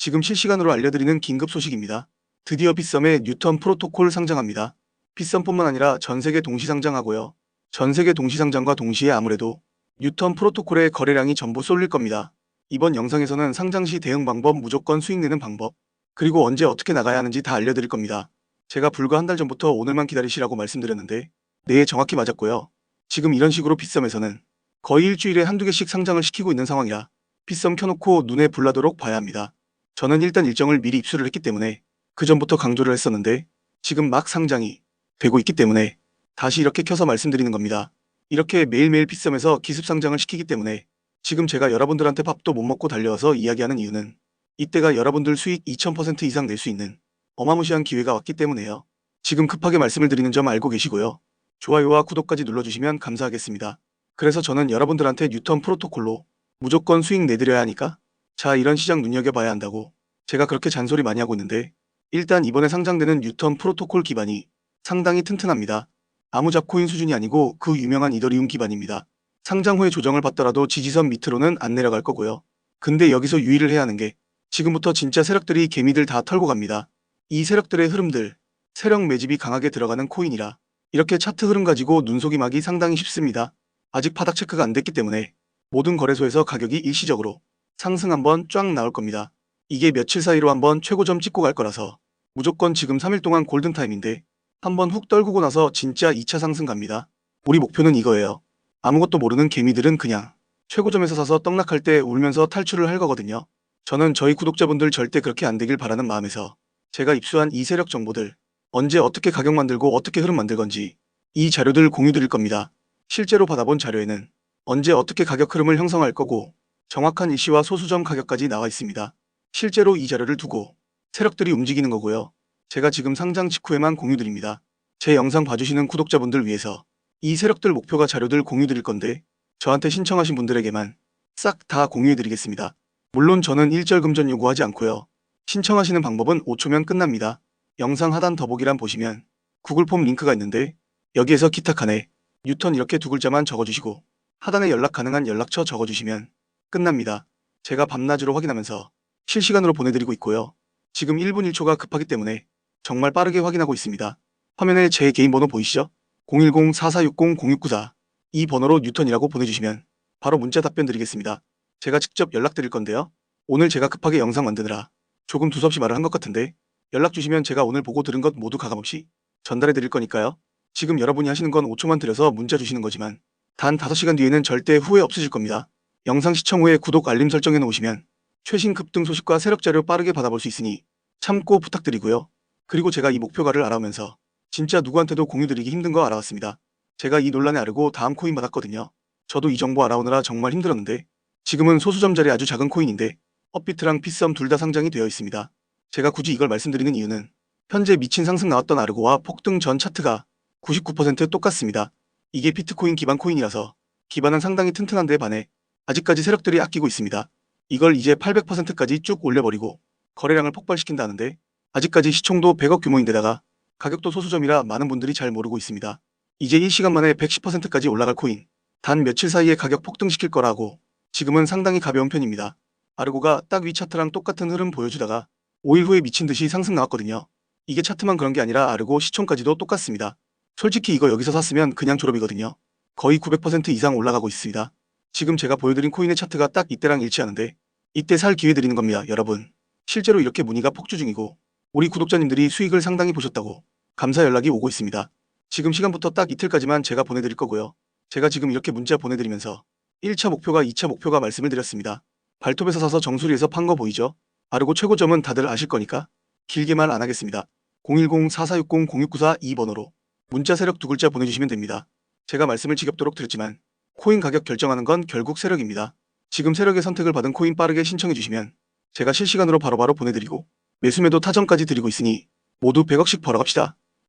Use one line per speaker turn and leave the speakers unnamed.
지금 실시간으로 알려드리는 긴급 소식입니다. 드디어 빗썸의 뉴턴 프로토콜 상장합니다. 빗썸뿐만 아니라 전 세계 동시 상장하고요. 전 세계 동시 상장과 동시에 아무래도 뉴턴 프로토콜의 거래량이 전부 쏠릴 겁니다. 이번 영상에서는 상장 시 대응 방법, 무조건 수익 내는 방법, 그리고 언제 어떻게 나가야 하는지 다 알려드릴 겁니다. 제가 불과 한 달 전부터 오늘만 기다리시라고 말씀드렸는데 네 정확히 맞았고요. 지금 이런 식으로 빗썸에서는 거의 일주일에 한두 개씩 상장을 시키고 있는 상황이라 빗썸 켜놓고 눈에 불나도록 봐야 합니다. 저는 일단 일정을 미리 입수를 했기 때문에 그 전부터 강조를 했었는데 지금 막 상장이 되고 있기 때문에 다시 이렇게 켜서 말씀드리는 겁니다. 이렇게 매일매일 빗썸에서 기습 상장을 시키기 때문에 지금 제가 여러분들한테 밥도 못 먹고 달려와서 이야기하는 이유는 이때가 여러분들 수익 2000% 이상 낼 수 있는 어마무시한 기회가 왔기 때문에요. 지금 급하게 말씀을 드리는 점 알고 계시고요. 좋아요와 구독까지 눌러주시면 감사하겠습니다. 그래서 저는 여러분들한테 뉴턴 프로토콜로 무조건 수익 내드려야 하니까 자 이런 시장 눈여겨봐야 한다고 제가 그렇게 잔소리 많이 하고 있는데 일단 이번에 상장되는 뉴턴 프로토콜 기반이 상당히 튼튼합니다. 아무 잡코인 수준이 아니고 그 유명한 이더리움 기반입니다. 상장 후에 조정을 받더라도 지지선 밑으로는 안 내려갈 거고요. 근데 여기서 유의를 해야 하는 게 지금부터 진짜 세력들이 개미들 다 털고 갑니다. 이 세력들의 흐름들, 세력 매집이 강하게 들어가는 코인이라 이렇게 차트 흐름 가지고 눈속임하기 상당히 쉽습니다. 아직 바닥 체크가 안 됐기 때문에 모든 거래소에서 가격이 일시적으로 상승 한번 쫙 나올 겁니다. 이게 며칠 사이로 한번 최고점 찍고 갈 거라서 무조건 지금 3일 동안 골든타임인데 한번 훅 떨구고 나서 진짜 2차 상승 갑니다. 우리 목표는 이거예요. 아무것도 모르는 개미들은 그냥 최고점에서 사서 떡락할 때 울면서 탈출을 할 거거든요. 저는 저희 구독자분들 절대 그렇게 안 되길 바라는 마음에서 제가 입수한 이 세력 정보들 언제 어떻게 가격 만들고 어떻게 흐름 만들 건지 이 자료들 공유 드릴 겁니다. 실제로 받아본 자료에는 언제 어떻게 가격 흐름을 형성할 거고 정확한 일시와 소수점 가격까지 나와 있습니다. 실제로 이 자료를 두고 세력들이 움직이는 거고요. 제가 지금 상장 직후에만 공유 드립니다. 제 영상 봐주시는 구독자분들 위해서 이 세력들 목표가 자료들 공유 드릴 건데 저한테 신청하신 분들에게만 싹 다 공유해 드리겠습니다. 물론 저는 일절 금전 요구하지 않고요. 신청하시는 방법은 5초면 끝납니다. 영상 하단 더보기란 보시면 구글 폼 링크가 있는데 여기에서 기타 칸에 뉴턴 이렇게 두 글자만 적어주시고 하단에 연락 가능한 연락처 적어주시면 끝납니다. 제가 밤낮으로 확인하면서 실시간으로 보내드리고 있고요. 지금 1분 1초가 급하기 때문에 정말 빠르게 확인하고 있습니다. 화면에 제 개인 번호 보이시죠? 010-4460-0694 이 번호로 뉴턴이라고 보내주시면 바로 문자 답변 드리겠습니다. 제가 직접 연락드릴 건데요. 오늘 제가 급하게 영상 만드느라 조금 두서없이 말을 한 것 같은데 연락 주시면 제가 오늘 보고 들은 것 모두 가감없이 전달해 드릴 거니까요. 지금 여러분이 하시는 건 5초만 들여서 문자 주시는 거지만 단 5시간 뒤에는 절대 후회 없으실 겁니다. 영상 시청 후에 구독 알림 설정해 놓으시면 최신 급등 소식과 세력 자료 빠르게 받아볼 수 있으니 참고 부탁드리고요. 그리고 제가 이 목표가를 알아오면서 진짜 누구한테도 공유드리기 힘든 거 알아왔습니다. 제가 이 논란에 아르고 다음 코인 받았거든요. 저도 이 정보 알아오느라 정말 힘들었는데 지금은 소수점짜리 아주 작은 코인인데 업비트랑 피썸 둘 다 상장이 되어 있습니다. 제가 굳이 이걸 말씀드리는 이유는 현재 미친 상승 나왔던 아르고와 폭등 전 차트가 99% 똑같습니다. 이게 비트코인 기반 코인이라서 기반은 상당히 튼튼한데 반해 아직까지 세력들이 아끼고 있습니다. 이걸 이제 800%까지 쭉 올려버리고 거래량을 폭발시킨다는데 아직까지 시총도 100억 규모인데다가 가격도 소수점이라 많은 분들이 잘 모르고 있습니다. 이제 1시간 만에 110%까지 올라갈 코인 단 며칠 사이에 가격 폭등시킬 거라고 지금은 상당히 가벼운 편입니다. 아르고가 딱 위 차트랑 똑같은 흐름 보여주다가 5일 후에 미친 듯이 상승 나왔거든요. 이게 차트만 그런 게 아니라 아르고 시총까지도 똑같습니다. 솔직히 이거 여기서 샀으면 그냥 졸업이거든요. 거의 900% 이상 올라가고 있습니다. 지금 제가 보여드린 코인의 차트가 딱 이때랑 일치하는데 이때 살 기회 드리는 겁니다, 여러분. 실제로 이렇게 문의가 폭주 중이고 우리 구독자님들이 수익을 상당히 보셨다고 감사 연락이 오고 있습니다. 지금 시간부터 딱 이틀까지만 제가 보내드릴 거고요. 제가 지금 이렇게 문자 보내드리면서 1차 목표가 2차 목표가 말씀을 드렸습니다. 발톱에서 사서 정수리에서 판 거 보이죠? 아르고 최고점은 다들 아실 거니까 길게 말안 하겠습니다. 010-4460-0694이 번호로 문자 세력 두 글자 보내주시면 됩니다. 제가 말씀을 지겹도록 드렸지만 코인 가격 결정하는 건 결국 세력입니다. 지금 세력의 선택을 받은 코인 빠르게 신청해 주시면 제가 실시간으로 바로바로 보내드리고 매수매도 타점까지 드리고 있으니 모두 100억씩 벌어갑시다.